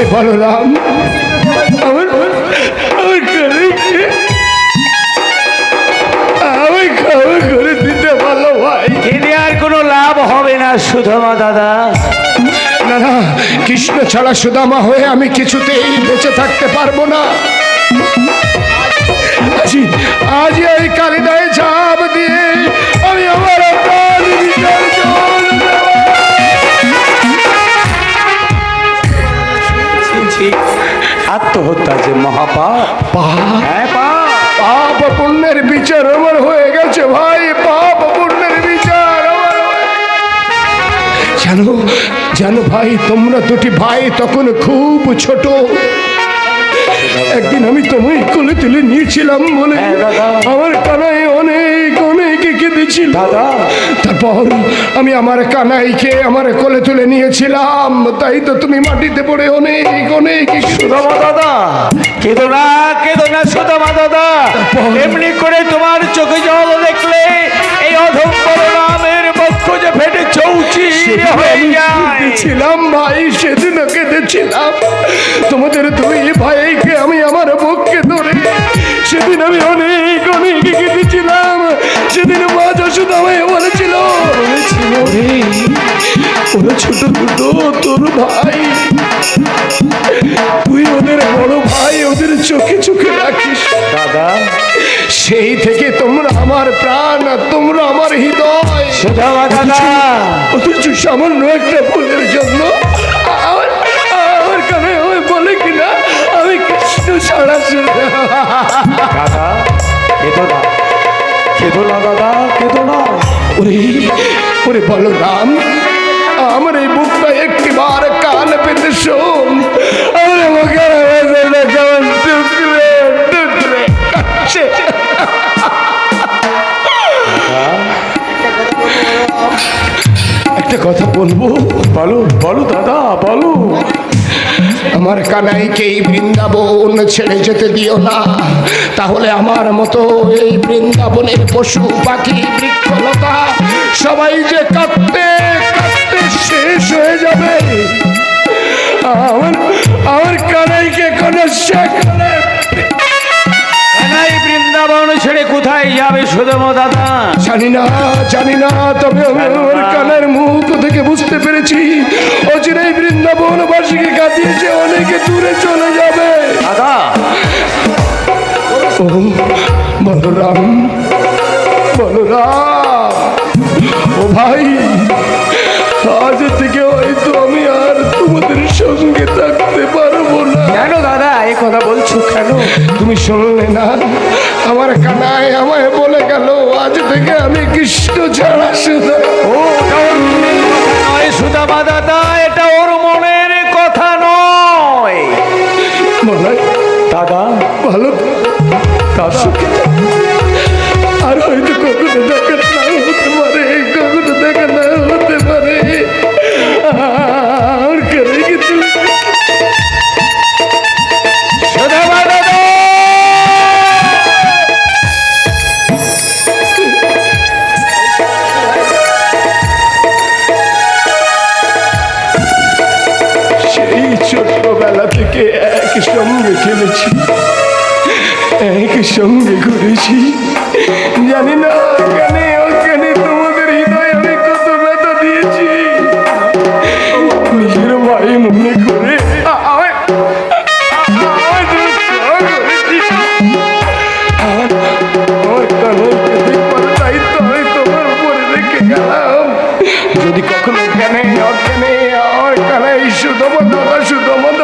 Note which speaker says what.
Speaker 1: ভাই বলরাম আমার আমার কানাইকে আমি খাওয়া করে দিতে ভালো ভাই।
Speaker 2: কিনে আর কোনো লাভ হবে না সুধমা দাদা।
Speaker 1: না না কৃষ্ণ ছাড়া সুদামা হয়ে আমি কিছুতেই বেঁচে থাকতে পারব না।
Speaker 2: আত্মহত্যা যে মহাপাপ
Speaker 1: পাপ
Speaker 2: হ্যাঁ পাপ
Speaker 1: পাপ পুণ্যের বিচার আমার হয়ে গেছে ভাই পাপ পুণ্যের বিচার। জানো জানো ভাই তোমরা দুটি ভাই তখন খুব ছোট একদিন আমি তোমায় কোলে তুলে নিয়েছিলাম বলে
Speaker 2: হ্যাঁ।
Speaker 1: আমার অনেক অনেক কেঁদেছিল
Speaker 2: দাদা
Speaker 1: তারপর আমি আমার কানাইকে আমার কোলে তুলে নিয়েছিলাম। তাই তো তুমি মাটিতে পড়ে অনেক অনেক
Speaker 2: সুদামা দাদা কেঁদো না কেঁদো না সুদামা দাদা। এমনি করে তোমার চোখে জল দেখলে এই অধম
Speaker 1: ওরা ছোট দুটো তোর ভাই। তুই ওদের বড় ভাই ওদের চোখে চোখে রাখিস।
Speaker 2: দাদা।
Speaker 1: সেই থেকে তোমরা আমার প্রাণ আর তোমরা আমার হৃদয়।
Speaker 2: সুধমা দাদা।
Speaker 1: অথচ সামান্য একটা ভুলের জন্য আমার কানে ওই বলে কিনা আমি কৃষ্ণ ছাড়া
Speaker 2: দাদা কেঁদো না। কেঁদো না দাদা কেঁদো না।
Speaker 1: ওরে ওরে বলো রাম পেতে শোন আমার মুখে কেমন টুকরে টুকরে কাটছে। একটা কথা বলব?
Speaker 2: বলো বলো দাদা বলো।
Speaker 1: আমার কানাইকে এই বৃন্দাবন ছেড়ে যেতে দিও না। তাহলে আমার মতো এই বৃন্দাবনের পশু পাখি বৃক্ষলতা সবাই যে কাঁদতে কাঁদতে শেষ আমার আমার কানাইকে কোনো
Speaker 2: কানাই বৃন্দাবন ছেড়ে কোথায় যাবে সুধমা দাদা
Speaker 1: জানি না জানি না তবে আমি আমার কানের মুখ থেকে বুঝতে পেরেছি অচিরেই বৃন্দাবন বাসীকে কাঁদিয়েছে অনেকে দূরে চলে যাবে।
Speaker 2: দাদা
Speaker 1: ও বলরাম বলরাম। ও ভাই আজ থেকে হয়তো আমি আর তোমাদের সঙ্গে থাকতে পারব না।
Speaker 2: কেন দাদা এই কথা বলছো কেন?
Speaker 1: তুমি শুনলে না? আমার কানায় আমায় বলে গেল আজ থেকে আমি কৃষ্ণ ছাড়া শুধু
Speaker 2: ও সুদামা দাদা এটা ওর মনের কথা নয়। দাদা।
Speaker 1: ভালো
Speaker 2: দাদা।
Speaker 1: আর হয়তো কখনো দেখা সেই ছোট্টবেলা থেকে একসঙ্গে খেলেছি একসঙ্গে ঘুরেছি জানি না ওখানে ওখানে তোমাদের হৃদয় আমি কত ব্যথা দিয়েছি নিজের ভাই মনে করে যদি কখনো জ্ঞানে অজ্ঞানে আমার কানাই সুদম দাদা সুদম